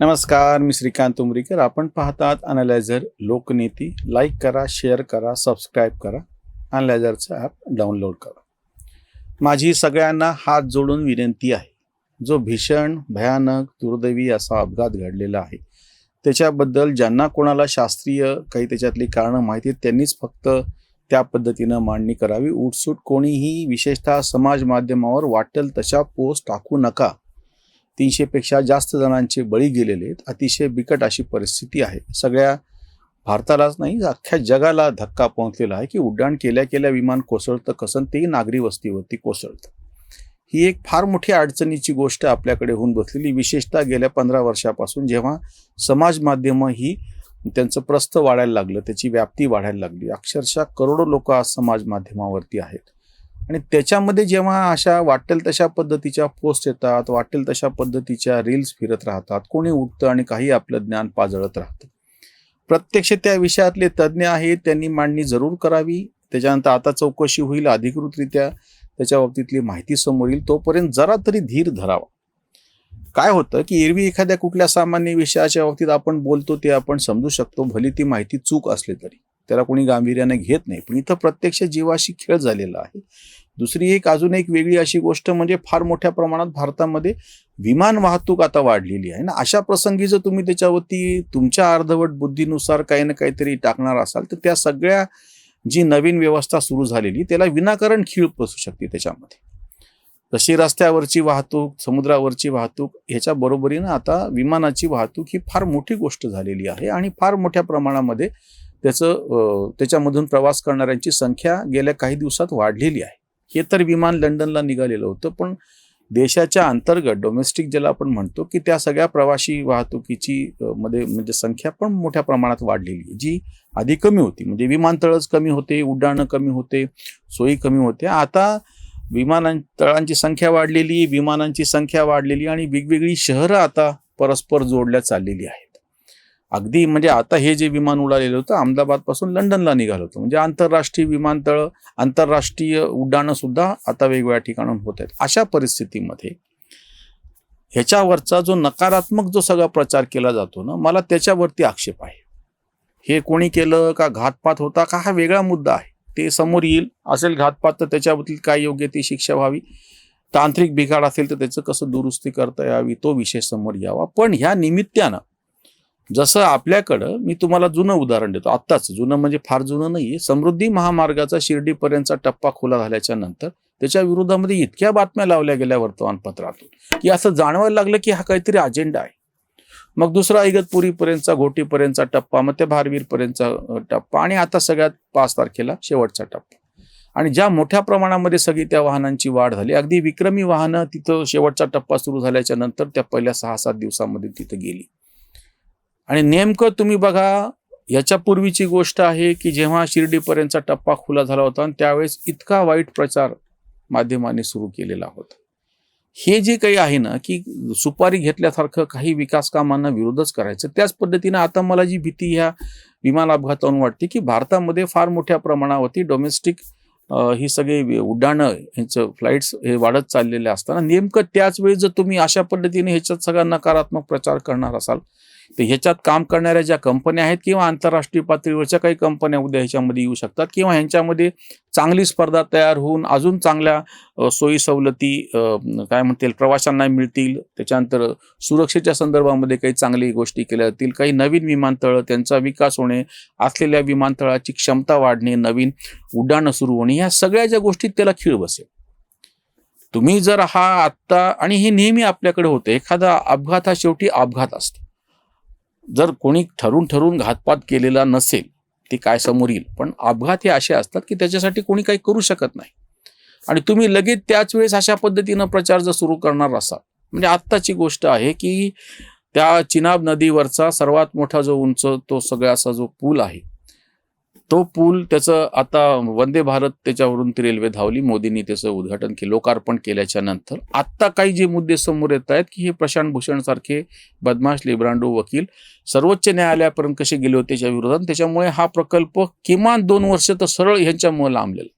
नमस्कार मी श्रीकांत उमरीकर. आपण पाहतात अनालायझर लोकनीती. लाईक करा शेअर करा सबस्क्राईब करा. अनालायझरचं ॲप डाउनलोड करा. माझी सगळ्यांना हात जोडून विनंती आहे. जो भीषण भयानक दुर्दैवी असा अपघात घडलेला आहे त्याच्याबद्दल ज्यांना कोणाला शास्त्रीय काही त्याच्यातली कारणं माहिती आहेत त्यांनीच फक्त त्या पद्धतीनं मांडणी करावी. उठसूट कोणीही विशेषतः समाज माध्यमावर वाटेल तशा पोस्ट टाकू नका. तीनशेपेक्षा जास्त जणांचे बळी गेलेले आहेत. अतिशय बिकट अशी परिस्थिती आहे. सगळ्या भारतालाच नाही अख्ख्या जगाला धक्का पोहोचलेला आहे की उड्डाण केल्या केल्या विमान कोसळतं कसं तेही नागरी वस्तीवरती कोसळतं. ही एक फार मोठी अडचणीची गोष्ट आपल्याकडे होऊन बसलेली. विशेषतः गेल्या पंधरा वर्षापासून जेव्हा समाज माध्यमं ही त्यांचं प्रस्थ वाढायला लागलं त्याची व्याप्ती वाढायला लागली. अक्षरशः करोडो लोक आज समाज माध्यमावरती आहेत. आणि त्याच्यामध्ये जेव्हा अशा वाटेल तशा पद्धतीच्या पोस्ट येतात वाटेल तशा पद्धतीच्या रील्स फिरत राहतात कोणी उठतं आणि काही आपलं ज्ञान पाजळत राहतं. प्रत्यक्ष त्या विषयातले तज्ज्ञ आहेत त्यांनी मांडणी जरूर करावी. त्याच्यानंतर आता चौकशी होईल अधिकृतरित्या त्याच्या बाबतीतली माहिती समोर येईल तोपर्यंत जरा तरी धीर धरावा. काय होतं की एरवी एखाद्या कुठल्या सामान्य विषयाच्या बाबतीत आपण बोलतो ते आपण समजू शकतो भली ती माहिती चूक असली तरी. त्याला कोणी गांभीर्याने घेत नाही. पण इथं प्रत्यक्ष जीवाशी खेळ झालेला आहे. दुसरी एक अजून एक वेगळी अशी गोष्ट म्हणजे फार मोठ्या प्रमाणात भारतामध्ये विमान वाहतूक आता वाढलेली आहे. ना अशा प्रसंगी जर तुम्ही त्याच्यावरती तुमच्या अर्धवट बुद्धीनुसार काही ना काहीतरी टाकणार असाल तर त्या सगळ्या जी नवीन व्यवस्था सुरू झालेली त्याला विनाकारण खीळ बसू शकते त्याच्यामध्ये. तशी रस्त्यावरची वाहतूक समुद्रावरची वाहतूक ह्याच्या बरोबरीनं आता विमानाची वाहतूक ही फार मोठी गोष्ट झालेली आहे आणि फार मोठ्या प्रमाणामध्ये त्याचं त्याच्यामधून प्रवास करणाऱ्यांची संख्या गेल्या काही दिवसात वाढलेली आहे. हे तर विमान लंडनला निघालेलं होतं पण देशाच्या अंतर्गत डोमेस्टिक ज्याला आपण म्हणतो की त्या सगळ्या प्रवासी वाहतुकीची मध्ये म्हणजे संख्या पण मोठ्या प्रमाणात वाढलेली आहे. जी आधी कमी होती म्हणजे विमानतळच कमी होते उड्डाणं कमी होते सोयी कमी होत्या. आता विमानतळांची संख्या वाढलेली विमानांची संख्या वाढलेली आणि वेगवेगळी शहरं आता परस्पर जोडल्या चाललेली आहेत. अगदी म्हणजे आता हे जे विमान उडालेलं होतं अहमदाबादपासून लंडनला निघालं होतं. म्हणजे आंतरराष्ट्रीय विमानतळ आंतरराष्ट्रीय उड्डाणं सुद्धा आता वेगवेगळ्या ठिकाणून होत आहेत. अशा परिस्थितीमध्ये ह्याच्यावरचा जो नकारात्मक जो सगळा प्रचार केला जातो ना मला त्याच्यावरती आक्षेप आहे. हे कोणी केलं का घातपात होता का हा वेगळा मुद्दा आहे. ते समोर येईल. असेल घातपात तर त्याच्याबद्दल काय योग्य ती शिक्षा व्हावी? तांत्रिक बिघाड असेल तर त्याचं कसं दुरुस्ती करता यावी? तो विषय समोर यावा. पण ह्या निमित्तानं जसं आपल्याकडं मी तुम्हाला जुनं उदाहरण देतो. आत्ताच जुनं म्हणजे फार जुनं नाहीये. समृद्धी महामार्गाचा शिर्डीपर्यंतचा टप्पा खुला झाल्याच्यानंतर त्याच्या विरोधामध्ये इतक्या बातम्या लावल्या गेल्या वर्तमानपत्रातून की असं जाणवायला लागलं की हा काहीतरी अजेंडा आहे. मग दुसरा इगतपुरीपर्यंतचा घोटीपर्यंतचा टप्पा मग त्या भारवीरपर्यंतचा टप्पा आणि आता सगळ्यात पाच तारखेला शेवटचा टप्पा. आणि ज्या मोठ्या प्रमाणामध्ये सगळी त्या वाहनांची वाढ झाली अगदी विक्रमी वाहनं तिथं शेवटचा टप्पा सुरू झाल्याच्यानंतर त्या पहिल्या सहा सात दिवसामध्ये तिथं गेली. आणि नेमकं तुम्ही बघा याच्या पूर्वीची गोष्ट आहे की जेव्हा शिर्डीपर्यंतचा टप्पा खुला झाला होता आणि त्यावेळेस इतका वाईट प्रचार माध्यमांनी सुरू केलेला होता. हे जे काही आहे ना की सुपारी घेतल्यासारखं काही विकास कामांना विरोधच करायचं. त्याच पद्धतीनं आता मला जी भीती ह्या विमान अपघातावरून वाटते की भारतामध्ये फार मोठ्या प्रमाणावरती डोमेस्टिक ही सगळी उड्डाणं ह्यांचं फ्लाईट्स हे वाढत चाललेले असताना नेमकं त्याच वेळी जर तुम्ही अशा पद्धतीने ह्याच्यात सगळा नकारात्मक प्रचार करणार असाल तर ह्याच्यात काम करणाऱ्या ज्या कंपन्या आहेत किंवा आंतरराष्ट्रीय पातळीवरच्या काही कंपन्या उद्या ह्याच्यामध्ये येऊ शकतात किंवा ह्यांच्यामध्ये चांगली स्पर्धा तयार होऊन अजून चांगल्या सोयी सवलती काय म्हणतील प्रवाशांना मिळतील. त्याच्यानंतर सुरक्षेच्या संदर्भामध्ये काही चांगली गोष्टी केल्या जातील. काही नवीन विमानतळ त्यांचा विकास होणे असलेल्या विमानतळाची क्षमता वाढणे नवीन उड्डाणं सुरू होणे ह्या सगळ्या ज्या गोष्टीत त्याला खीळ बसेल. तुम्ही जर हा आत्ता आणि हे नेहमी आपल्याकडे होतं एखादा अपघात हा शेवटी अपघात असतो. जर कोणी ठरून ठरून घातपात केलेला नसेल ते काय समोर येईल? पण अपघात हे असे असतात की त्याच्यासाठी कोणी काही करू शकत नाही. आणि तुम्ही लगेच त्याच वेळेस अशा पद्धतीनं प्रचार जर सुरू करणार असाल म्हणजे आत्ताची गोष्ट आहे की त्या चिनाब नदीवरचा सर्वात मोठा जो उंच तो सगळ्याचा जो पूल आहे तो पूल त्याचं आता वंदे भारत त्याच्यावरून ती रेल्वे धावली. मोदींनी त्याचं उद्घाटन केलं लोकार्पण केल्याच्यानंतर. आत्ता काही जे मुद्दे समोर येत आहेत की हे प्रशांत भूषण सारखे बदमाश लिब्रांडो वकील सर्वोच्च न्यायालयापर्यंत कसे गेले होते त्याच्या विरोधात त्याच्यामुळे हा प्रकल्प किमान दोन वर्ष तर सरळ ह्यांच्यामुळे लांबलेला.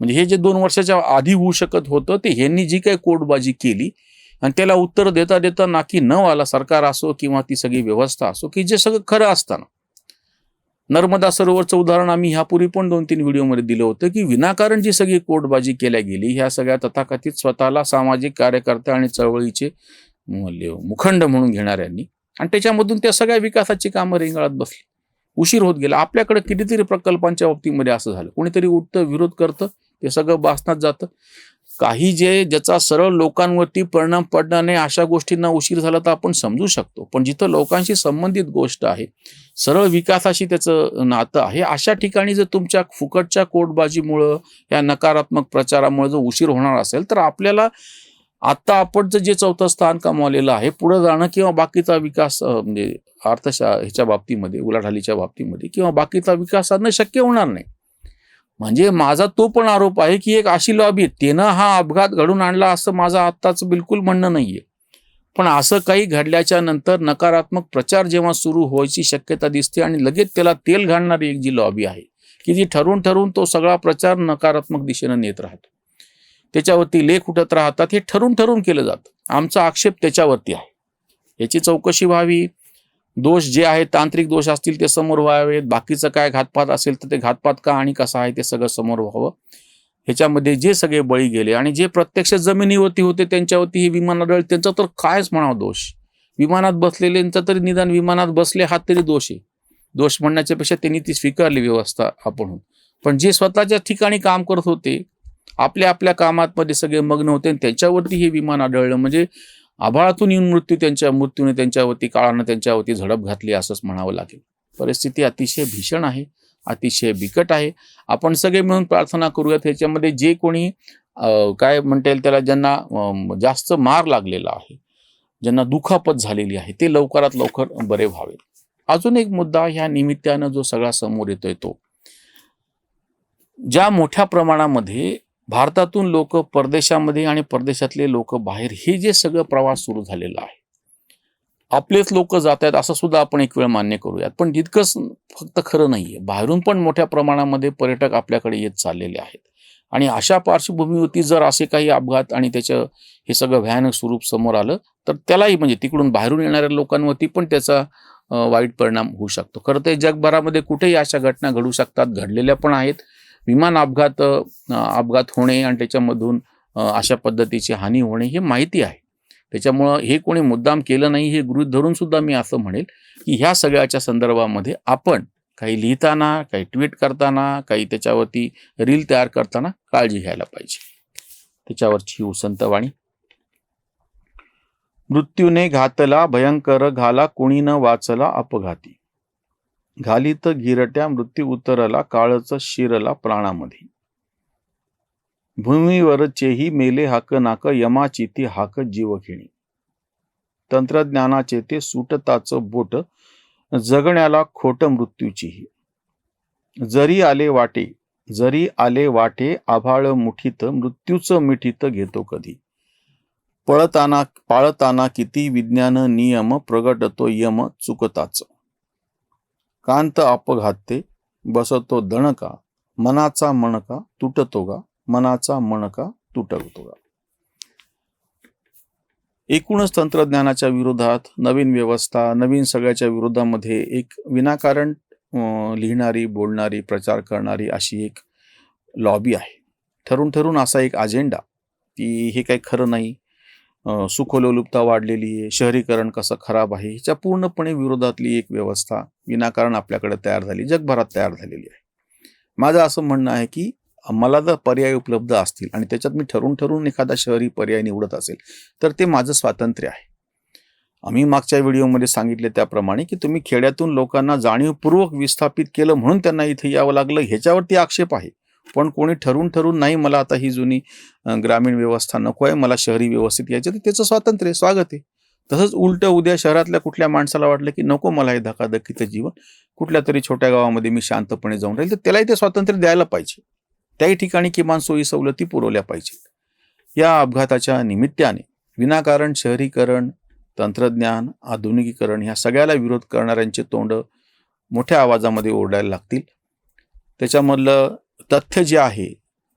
म्हणजे हे जे दोन वर्षाच्या आधी होऊ शकत होतं ते ह्यांनी जी काही कोर्टबाजी केली आणि त्याला उत्तर देता देता नाकी न आला. सरकार असो किंवा ती सगळी व्यवस्था असो की जे सगळं खरं असताना. नर्मदा सरोवरचं उदाहरण आम्ही ह्यापूर्वी पण दोन तीन व्हिडिओमध्ये दिलं होतं की विनाकारण जी सगळी कोटबाजी केल्या गेली ह्या सगळ्या तथाकथित स्वतःला सामाजिक कार्यकर्ते आणि चळवळीचे मूल्य- मुखंड म्हणून घेणाऱ्यांनी आणि त्याच्यामधून त्या सगळ्या विकासाची कामं रेंगाळत बसली. उशीर होत गेला. आपल्याकडे कितीतरी प्रकल्पांच्या बाबतीमध्ये असं झालं. कोणीतरी उठतं विरोध करतं ते सगळं बासनात जातं. काही जे ज्याचा सरळ लोकांवरती परिणाम पडण्याने अशा गोष्टींना उशीर झाला तर आपण समजू शकतो. पण जिथं लोकांशी संबंधित गोष्ट आहे सरळ विकासाशी त्याचं नातं आहे अशा ठिकाणी जर तुमच्या फुकटच्या कोटबाजीमुळं या नकारात्मक प्रचारामुळे जर उशीर होणार असेल तर आपल्याला आत्ता आपण जर जे चौथं स्थान कमावलेलं आहे पुढं जाणं किंवा बाकीचा विकास म्हणजे अर्थशा ह्याच्या बाबतीमध्ये उलाढालीच्या बाबतीमध्ये किंवा बाकीचा विकास साधणं शक्य होणार नाही. म्हणजे माझा तो पण आरोप आहे की एक अशी लॉबी त्यानं हा अपघात घडून आणला असं माझं आत्ताच बिलकुल म्हणणं नाहीये. पण असं काही घडल्याच्या नंतर नकारात्मक प्रचार जेव्हा सुरू व्हायची शक्यता दिसते आणि लगेच त्याला तेल घालणारी एक जी लॉबी आहे की जी ठरवून ठरवून तो सगळा प्रचार नकारात्मक दिशेनं नेत राहतो. त्याच्यावरती लेख उठत राहतात हे ठरून ठरून केलं जातं. आमचा आक्षेप त्याच्यावरती आहे. याची चौकशी व्हावी दोष जे आहेत तांत्रिक दोष असतील ते समोर व्हावेत. बाकीचं काय घातपात असेल तर ते घातपात का आणि कसं आहे ते सगळं समोर व्हावं. ह्याच्यामध्ये जे सगळे बळी गेले आणि जे प्रत्यक्ष जमिनीवरती होते त्यांच्यावरती हे विमान आढळ त्यांचा तर कायच म्हणावं दोष. विमानात बसलेल्यांचा तरी निदान विमानात बसले हा तरी दोष आहे. दोष म्हणण्याच्या पेक्षा त्यांनी ती स्वीकारली व्यवस्था आपण. पण जे स्वतःच्या ठिकाणी काम करत होते आपल्या आपल्या कामातमध्ये सगळे मग्न होते आणि त्याच्यावरती हे विमान आढळलं. म्हणजे आभाळातून येऊन मृत्यू त्यांच्या मृत्यूने त्यांच्यावरती काळानं त्यांच्यावरती झडप घातली असंच म्हणावं लागेल. परिस्थिती अतिशय भीषण आहे अतिशय बिकट आहे. आपण सगळे मिळून प्रार्थना करूयात. ह्याच्यामध्ये जे कोणी काय म्हणता येईल त्याला ज्यांना जास्त मार लागलेला आहे ज्यांना दुखापत झालेली आहे ते लवकरात लवकर बरे व्हावे अजून एक मुद्दा ह्या निमित्तानं जो सगळा समोर येतोय तो ज्या मोठ्या प्रमाणामध्ये भारतातून लोक परदेशामध्ये आणि परदेशातले लोक बाहेर हे जे सगळं प्रवास सुरू झालेला आहे. आपलेच लोक जात आहेत असं सुद्धा आपण एक वेळ मान्य करूयात. पण तितकंच फक्त खरं नाहीये. बाहेरून पण मोठ्या प्रमाणामध्ये पर्यटक आपल्याकडे येत चाललेले आहेत. आणि अशा पार्श्वभूमीवरती जर असे काही अपघात आणि त्याचं हे सगळं भयानक स्वरूप समोर आलं तर त्यालाही म्हणजे तिकडून बाहेरून येणाऱ्या लोकांवरती पण त्याचा वाईट परिणाम होऊ शकतो. खरं तर जगभरामध्ये कुठेही अशा घटना घडू शकतात घडलेल्या पण आहेत. विमान अपघात अपघात होणे आणि त्याच्यामधून अशा पद्धतीची हानी होणे हे माहिती आहे. त्याच्यामुळं हे कोणी मुद्दाम केलं नाही हे गृहीत धरून सुद्धा मी असं म्हणेल की ह्या सगळ्याच्या संदर्भामध्ये आपण काही लिहिताना काही ट्विट करताना काही त्याच्यावरती रील तयार करताना काळजी घ्यायला पाहिजे. त्याच्यावरची ही उसंतवाणी मृत्यूने घातला भयंकर घाला कुणी न वाचला अपघाती. घालीत गिरट्या मृत्यू उतरला काळच शिरला प्राणामध्ये. भूमीवरचेही मेले हाक नाक यमाची ती हाक जीवखिणी तंत्रज्ञानाचे ते सुटताचं बोट जगण्याला खोट मृत्यूचीही. जरी आले वाटे जरी आले वाटे आभाळ मुठीत मृत्यूचं मिठीत घेतो कधी. पळताना पाळताना किती विज्ञान नियम प्रगटतो यम चुकताच. कांत अपघाते बसतो दणका मनाचा मणका तुटतो गा मनाचा मणका तुटतो गा एकूणच तंत्रज्ञानाच्या विरोधात नवीन व्यवस्था नवीन सगळ्याच्या विरोधामध्ये एक विनाकारण लिहिणारी बोलणारी प्रचार करणारी अशी एक लॉबी आहे. ठरून ठरून असा एक अजेंडा की हे काही खरं नाही सुखलोलुपता वाढलेली आहे शहरीकरण कसं खराब आहे ह्याच्या पूर्णपणे विरोधातली एक व्यवस्था विनाकारण आपल्याकडे तयार झाली जगभरात तयार झालेली आहे. माझं असं म्हणणं आहे की मला जर पर्याय उपलब्ध असतील आणि त्याच्यात मी ठरून ठरून एखादा शहरी पर्याय निवडत असेल तर ते माझं स्वातंत्र्य आहे. आम्ही मागच्या व्हिडिओमध्ये सांगितले त्याप्रमाणे की तुम्ही खेड्यातून लोकांना जाणीवपूर्वक विस्थापित केलं म्हणून त्यांना इथे यावं लागलं ह्याच्यावरती आक्षेप आहे. पण कोणी ठरून ठरून नाही मला आता ही जुनी ग्रामीण व्यवस्था नको आहे मला शहरी व्यवस्थित यायचं तर त्याचं स्वातंत्र्य स्वागत आहे. तसंच उलट उद्या शहरातल्या कुठल्या माणसाला वाटलं की नको मला हे धकाधकीचं जीवन कुठल्या तरी छोट्या गावामध्ये मी शांतपणे जाऊन राहील तर त्यालाही ते स्वातंत्र्य द्यायला पाहिजे. त्याही ठिकाणी किमान सोयी सवलती पुरवल्या पाहिजेत. या अपघाताच्या निमित्ताने विनाकारण शहरीकरण तंत्रज्ञान आधुनिकीकरण ह्या सगळ्याला विरोध करणाऱ्यांचे तोंड मोठ्या आवाजामध्ये ओरडायला लागतील. त्याच्यामधलं तथ्य जे आहे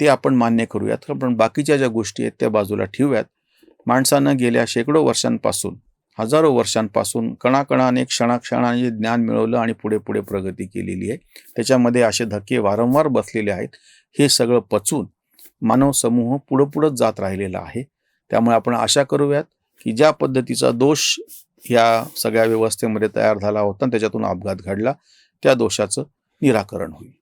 ते आपण मान्य करूयात. पण बाकीच्या ज्या गोष्टी आहेत त्या बाजूला ठेवूयात. माणसानं गेल्या शेकडो वर्षांपासून हजारो वर्षांपासून कणाकणाने क्षणाक्षणाने ज्ञान मिळवलं आणि पुढे पुढे प्रगती केलेली आहे. त्याच्यामध्ये असे धक्के वारंवार बसलेले आहेत. हे सगळं पचून मानव समूह पुढं पुढंच जात राहिलेला आहे. त्यामुळे आपण आशा करूयात की ज्या पद्धतीचा दोष या सगळ्या व्यवस्थेमध्ये तयार झाला होता आणि त्याच्यातून अपघात घडला त्या दोषाचं निराकरण होईल.